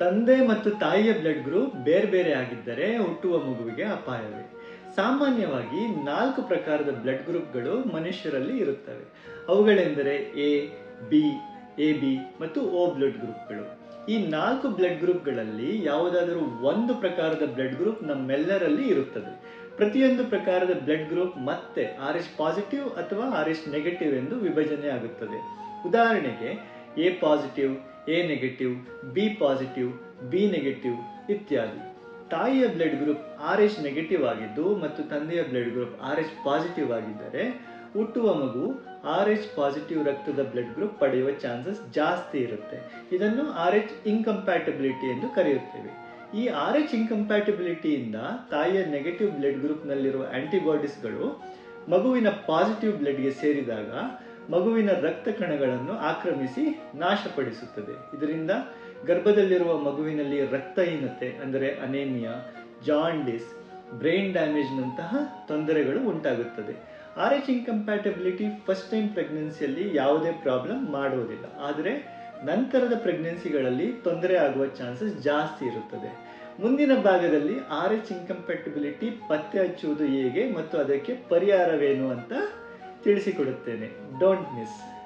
ತಂದೆ ಮತ್ತು ತಾಯಿಯ ಬ್ಲಡ್ ಗ್ರೂಪ್ ಬೇರೆ ಬೇರೆ ಆಗಿದ್ದರೆ ಹುಟ್ಟುವ ಮಗುವಿಗೆ ಅಪಾಯವೇ. ಸಾಮಾನ್ಯವಾಗಿ ನಾಲ್ಕು ಪ್ರಕಾರದ ಬ್ಲಡ್ ಗ್ರೂಪ್ಗಳು ಮನುಷ್ಯರಲ್ಲಿ ಇರುತ್ತವೆ. ಅವುಗಳೆಂದರೆ ಎ, ಬಿ ಎ, ಬಿ ಮತ್ತು ಓ ಬ್ಲಡ್ ಗ್ರೂಪ್ಗಳು ಈ ನಾಲ್ಕು ಬ್ಲಡ್ ಗ್ರೂಪ್ಗಳಲ್ಲಿ ಯಾವುದಾದರೂ ಒಂದು ಪ್ರಕಾರದ ಬ್ಲಡ್ ಗ್ರೂಪ್ ನಮ್ಮೆಲ್ಲರಲ್ಲಿ ಇರುತ್ತದೆ. ಪ್ರತಿಯೊಂದು ಪ್ರಕಾರದ ಬ್ಲಡ್ ಗ್ರೂಪ್ ಮತ್ತೆ ಆರ್ ಎಸ್ ಪಾಸಿಟಿವ್ ಅಥವಾ ಆರ್ ಎಸ್ ನೆಗೆಟಿವ್ ಎಂದು ವಿಭಜನೆ ಆಗುತ್ತದೆ ಉದಾಹರಣೆಗೆ A positive, A negative, B positive, B negative ಇತ್ಯಾದಿ. ತಾಯಿಯ blood group R H negative ಆಗಿದ್ದು ಮತ್ತು ತಂದೆಯ blood group R H positive ಆಗಿದ್ದರೆ ಹುಟ್ಟುವ ಮಗು ಆರ್ ಎಚ್ ಪಾಸಿಟಿವ್ ರಕ್ತದ ಬ್ಲಡ್ ಗ್ರೂಪ್ ಪಡೆಯುವ ಚಾನ್ಸಸ್ ಜಾಸ್ತಿ ಇರುತ್ತೆ. ಇದನ್ನು ಆರ್ ಎಚ್ ಇನ್ಕಂಪ್ಯಾಟಬಿಲಿಟಿ ಎಂದು ಕರೆಯುತ್ತೇವೆ. ಈ ಆರ್ ಎಚ್ ಇನ್ಕಂಪ್ಯಾಟಬಿಲಿಟಿಯಿಂದ ತಾಯಿಯ ನೆಗೆಟಿವ್ ಬ್ಲಡ್ ಗ್ರೂಪ್ನಲ್ಲಿರುವ ಆಂಟಿಬಾಡೀಸ್ಗಳು ಮಗುವಿನ ಪಾಸಿಟಿವ್ ಬ್ಲಡ್ಗೆ ಸೇರಿದಾಗ ಮಗುವಿನ ರಕ್ತ ಕಣಗಳನ್ನು ಆಕ್ರಮಿಸಿ ನಾಶಪಡಿಸುತ್ತದೆ. ಇದರಿಂದ ಗರ್ಭದಲ್ಲಿರುವ ಮಗುವಿನಲ್ಲಿ ರಕ್ತಹೀನತೆ, ಅಂದರೆ ಅನೇಮಿಯಾ, ಜಾಂಡಿಸ್, ಬ್ರೈನ್ ಡ್ಯಾಮೇಜ್ನಂತಹ ತೊಂದರೆಗಳು ಉಂಟಾಗುತ್ತದೆ. R H incompatibility first time ಪ್ರೆಗ್ನೆನ್ಸಿಯಲ್ಲಿ ಯಾವುದೇ ಪ್ರಾಬ್ಲಮ್ ಮಾಡುವುದಿಲ್ಲ ಆದರೆ ನಂತರದ ಪ್ರೆಗ್ನೆನ್ಸಿಗಳಲ್ಲಿ ತೊಂದರೆ ಆಗುವ ಚಾನ್ಸಸ್ ಜಾಸ್ತಿ ಇರುತ್ತದೆ. ಮುಂದಿನ ಭಾಗದಲ್ಲಿ ಆರ್ ಎಚ್ ಇನ್ಕಂಪ್ಯಾಟಬಿಲಿಟಿ ಪತ್ತೆ ಹಚ್ಚುವುದು ಹೇಗೆ ಮತ್ತು ಅದಕ್ಕೆ ಪರಿಹಾರವೇನು ಅಂತ ತಿಳಿಸಿಕೊಡುತ್ತೇನೆ. Don't miss